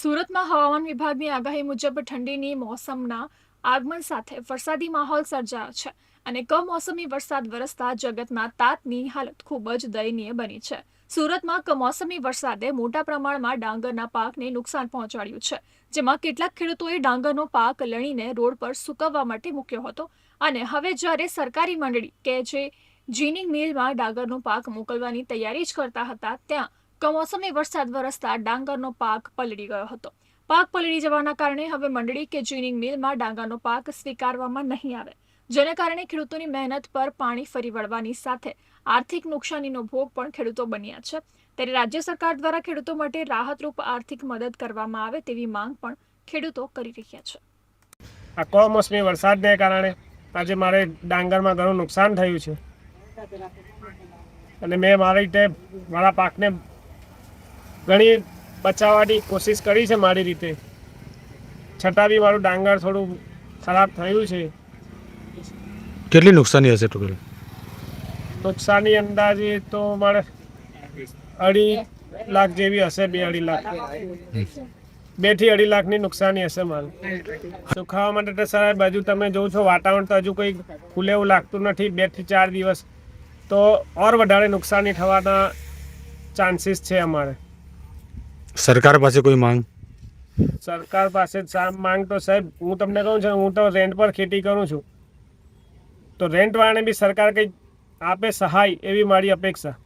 સુરતમાં હવામાન વિભાગની આગાહી મુજબ ઠંડીની મોસમના આગમન સાથે વરસાદી માહોલ સર્જાયો છે અને કમોસમી વરસાદ વરસતા જગતના તાતની હાલત ખૂબ જ દયનીય બની છે. સુરતમાં કમોસમી વરસાદે મોટા પ્રમાણમાં ડાંગરના પાકને નુકસાન પહોંચાડ્યું છે, જેમાં કેટલાક ખેડૂતોએ ડાંગરનો પાક લણીને રોડ પર સૂકવવા માટે મૂક્યો હતો અને હવે જ્યારે સરકારી મંડળી કે જે જીનિંગ મિલમાં ડાંગરનો પાક મોકલવાની તૈયારી જ કરતા હતા, ત્યાં કમોસમી વરસાદ વરસતા ડાંગરનો પાક પલળી ગયો હતો. પાક પલળી જવાના કારણે હવે મંડળી કે જીનિંગ મિલમાં ડાંગરનો પાક સ્વીકારવામાં નહીં આવે. જેને કારણે ખેડૂતોની મહેનત પર પાણી ફરી વળવાની સાથે આર્થિક નુકસાનીનો ભોગ પણ ખેડૂતો બન્યા છે. ત્યારે રાજ્ય સરકાર દ્વારા ખેડૂતો માટે રાહતરૂપ આર્થિક મદદ કરવામાં આવે તેવી માંગ પણ ખેડૂતો કરી રહ્યા છે. આ કમોસમી વરસાદને કારણે આજે મારે ડાંગરમાં ઘણું નુકસાન થયું છે. અને મેં મારી રીતે મારા પાકને ઘણી બચાવવાની કોશિશ કરી છે મારી રીતે. છતાં બી મારું ડાંગર થોડું ખરાબ થયું છે. કેટલી નુકસાની હશે ટોટલ? નુકસાની અંદાજે તો મારે અઢી લાખ જેવી હશે બે અઢી લાખ. બેથી અઢી લાખની નુકસાની હશે મારું. સુખાવા માટે તો સર બાજુ તમે જોવો છો વાતાવરણ તો હજુ કંઈક ખુલે એવું લાગતું નથી. બેથી ચાર દિવસ તો ઓર વધારે નુકસાની થવાના ચાન્સીસ છે અમારે. સરકાર પાસે કોઈ માંગ? સરકાર પાસે માંગ તો સાહેબ, હું તમને કહું છું, હું તો રેન્ટ પર ખેતી કરું છું. તો રેન્ટ વાળાને બી સરકાર કંઈક આપે, સહાય એવી મારી અપેક્ષા.